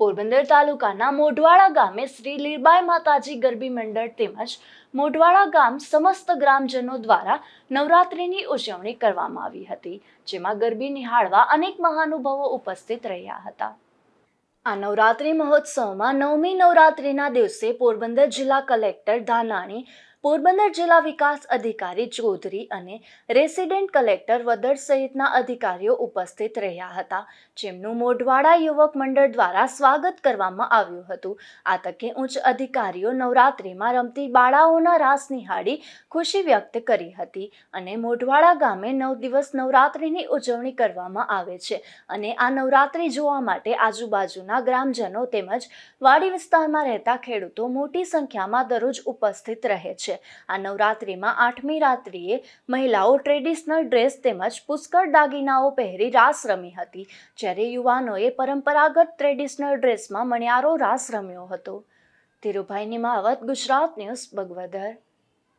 પોરબંદર તાલુકાના મોઢવાડા ગામે શ્રી લીરબાઈ માતાજી ગરબી મંડળ તેમજ મોઢવાડા ગામ સમસ્ત ગ્રામજનો દ્વારા નવરાત્રિની ઉજવણી કરવામાં આવી હતી, જેમાં ગરબી નિહાળવા અનેક મહાનુભાવો ઉપસ્થિત રહ્યા હતા. આ નવરાત્રિ મહોત્સવમાં નવમી નવરાત્રિના દિવસે પોરબંદર જિલ્લા કલેક્ટર ધાનાણી પોરબંદર જિલ્લા વિકાસ અધિકારી ચૌધરી અને રેસિડેન્ટ કલેક્ટર વદર સહિતના અધિકારીઓ ઉપસ્થિત રહ્યા હતા, જેમનું મોઢવાડા યુવક મંડળ દ્વારા સ્વાગત કરવામાં આવ્યું હતું. આ તકે ઉચ્ચ અધિકારીઓ નવરાત્રિમાં રમતી બાળાઓના રાસ નિહાળી ખુશી વ્યક્ત કરી હતી અને મોઢવાડા ગામે નવ દિવસ નવરાત્રિની ઉજવણી કરવામાં આવે છે અને આ નવરાત્રિ જોવા માટે આજુબાજુના ગ્રામજનો તેમજ વાડી વિસ્તારમાં રહેતા ખેડૂતો મોટી સંખ્યામાં દરરોજ ઉપસ્થિત રહે છે. આ નવરાત્રિમાં આઠમી રાત્રિએ મહિલાઓ ટ્રેડિશનલ ડ્રેસ તેમજ પુષ્કળ દાગીનાઓ પહેરી રાસ રમી હતી, જ્યારે યુવાનોએ પરંપરાગત ટ્રેડિશનલ ડ્રેસમાં મણિયારો રાસ રમ્યો હતો. ધીરુભાઈ નિમાવત ગુજરાત ન્યૂઝ, બગવદર.